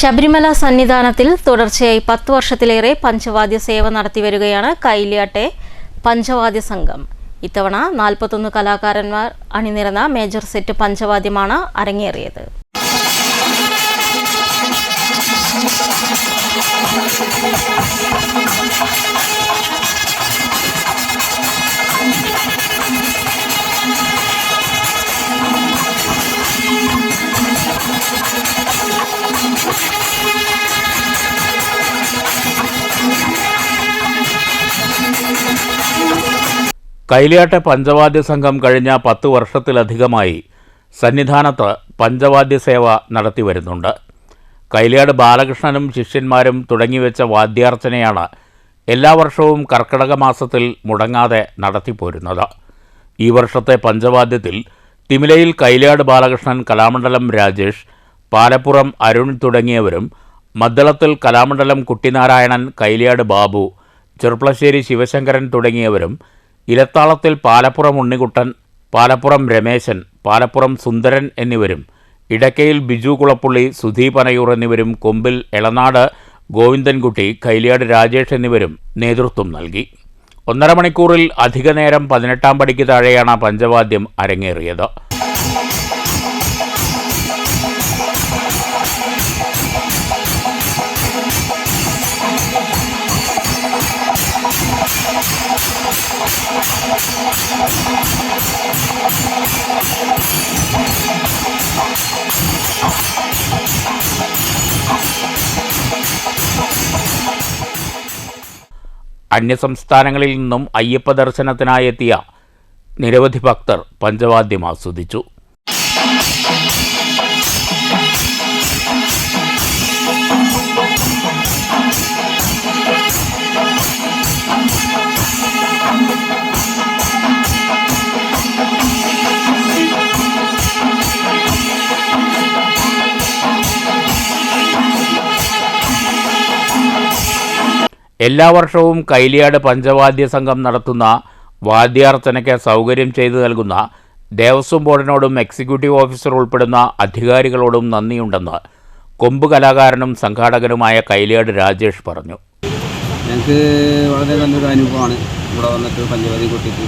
ശബരിമല സന്നിധാനത്തിൽ തുടർച്ചയായി പത്ത് വർഷത്തിലേറെ പഞ്ചവാദ്യ സേവ നടത്തിവരികയാണ് കൈലിയാട്ടെ പഞ്ചവാദ്യ സംഘം. ഇത്തവണ നാൽപ്പത്തൊന്ന് കലാകാരന്മാർ അണിനിരന്ന മേജർ സെറ്റ് പഞ്ചവാദ്യമാണ് അരങ്ങേറിയത്. കൈലിയാട്ടെ പഞ്ചവാദ്യ സംഘം കഴിഞ്ഞ പത്ത് വർഷത്തിലധികമായി സന്നിധാനത്ത് പഞ്ചവാദ്യ സേവ നടത്തി വരുന്നുണ്ട്. കൈലിയാട് ബാലകൃഷ്ണനും ശിഷ്യന്മാരും തുടങ്ങിവെച്ച വാദ്യാർച്ചനയാണ് എല്ലാ വർഷവും കർക്കിടക മാസത്തിൽ മുടങ്ങാതെ നടത്തിപ്പോരുന്നത് ഈ വർഷത്തെ പഞ്ചവാദ്യത്തിൽ തിമിലയിൽ കൈലിയാട് ബാലകൃഷ്ണൻ കലാമണ്ഡലം രാജേഷ് പാലപ്പുറം അരുൺ തുടങ്ങിയവരും മദ്ദളത്തിൽ കലാമണ്ഡലം കുട്ടിനാരായണൻ കൈലിയാട് ബാബു ചെറുപ്പളശ്ശേരി ശിവശങ്കരൻ തുടങ്ങിയവരും ഇലത്താളത്തിൽ പാലപ്പുറം ഉണ്ണികുട്ടൻ പാലപ്പുറം രമേശൻ പാലപ്പുറം സുന്ദരൻ എന്നിവരും ഇടക്കയിൽ ബിജു കുളപ്പുള്ളി സുധീപ് പനയൂർ എന്നിവരും കൊമ്പിൽ എളനാട് ഗോവിന്ദൻകുട്ടി കൈലിയാട് രാജേഷ് എന്നിവരും നേതൃത്വം നൽകി. ഒന്നര മണിക്കൂറിൽ അധിക നേരം പതിനെട്ടാം പടിക്ക് താഴെയാണ് പഞ്ചവാദ്യം അരങ്ങേറിയത്. അന്യസംസ്ഥാനങ്ങളിൽ നിന്നും അയ്യപ്പ ദർശനത്തിനായെത്തിയ നിരവധി ഭക്തർ പഞ്ചവാദ്യം ആസ്വദിച്ചു. എല്ലാ വർഷവും കൈലിയാട് പഞ്ചവാദ്യ സംഘം നടത്തുന്ന വാദ്യാർച്ചനയ്ക്ക് സൗകര്യം ചെയ്തു നൽകുന്ന ദേവസ്വം ബോർഡിനോടും എക്സിക്യൂട്ടീവ് ഓഫീസർ ഉൾപ്പെടുന്ന അധികാരികളോടും നന്ദിയുണ്ടെന്ന് കൊമ്പ് കലാകാരനും സംഘാടകനുമായ കൈലിയാട് രാജേഷ് പറഞ്ഞു. ഞങ്ങൾക്ക് വളരെ നല്ലൊരു അനുഭവമാണ് ഇവിടെ വന്നിട്ട് പഞ്ചവാദി കുട്ടിക്ക്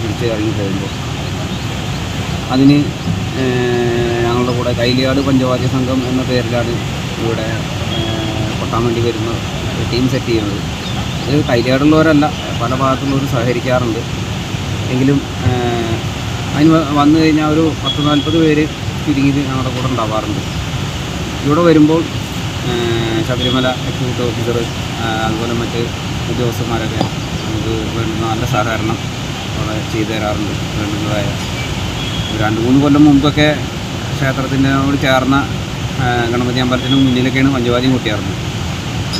തിരിച്ച് ഇറങ്ങി പോകുമ്പോൾ. അതിന് ഞങ്ങളുടെ കൂടെ കൈലിയാട് പഞ്ചവാദ്യ സംഘം എന്ന പേരിലാണ് ഇവിടെ കൊട്ടാൻ വേണ്ടി വരുന്ന ഒരു ടീം സെറ്റ് ചെയ്യുന്നത്. ഇത് കൈലേടുള്ളവരല്ല പല ഭാഗത്തുള്ളവർ സഹകരിക്കാറുണ്ട്. എങ്കിലും അതിന് വന്നു കഴിഞ്ഞാൽ ഒരു പത്ത് നാൽപ്പത് പേര് ചുരുങ്ങിയത് ഞങ്ങളുടെ കൂടെ ഉണ്ടാവാറുണ്ട്. ഇവിടെ വരുമ്പോൾ ശബരിമല എക്സിക്യൂട്ടീവ് ഓഫീസർ അതുപോലെ മറ്റ് ഉദ്യോഗസ്ഥന്മാരൊക്കെ നമുക്ക് വേണ്ടുന്ന നല്ല സഹകരണം അവിടെ ചെയ്തു തരാറുണ്ട്. വേണ്ടുന്നതായ രണ്ട് മൂന്ന് കൊല്ലം മുമ്പൊക്കെ ക്ഷേത്രത്തിനോട് ചേർന്ന ഗണപതി അമ്പലത്തിന് മുന്നിലൊക്കെയാണ് പഞ്ചവാദ്യം കൊട്ടിയാറുന്നത്.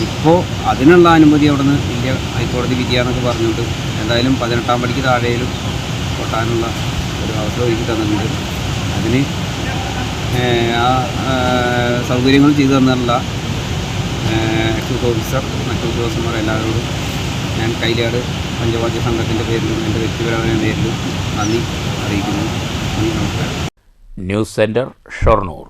ഇപ്പോൾ അതിനുള്ള അനുമതി അവിടെ നിന്ന് ഇന്ത്യ ഹൈക്കോടതി വിധിയാന്നൊക്കെ പറഞ്ഞുകൊണ്ട് എന്തായാലും പതിനെട്ടാം പടിക്ക് താഴെയിലും കൊട്ടാനുള്ള ഒരു അവസരം ഒരുക്കി തന്നിട്ടുണ്ട്. അതിന് ആ സൗകര്യങ്ങൾ ചെയ്തു തന്നിട്ടുള്ള എക്സിക്യൂട്ടീവ് ഓഫീസർ മറ്റു ഉദ്യോഗസ്ഥന്മാർ എല്ലാവരോടും ഞാൻ കൈലാട് പഞ്ചവാദ്യ സംഘത്തിന്റെ പേരിലും എന്റെ വ്യക്തിപരമായ പേരിലും നന്ദി അറിയിക്കുന്നു. നന്ദി നമസ്കാരം. News centre Shoranur.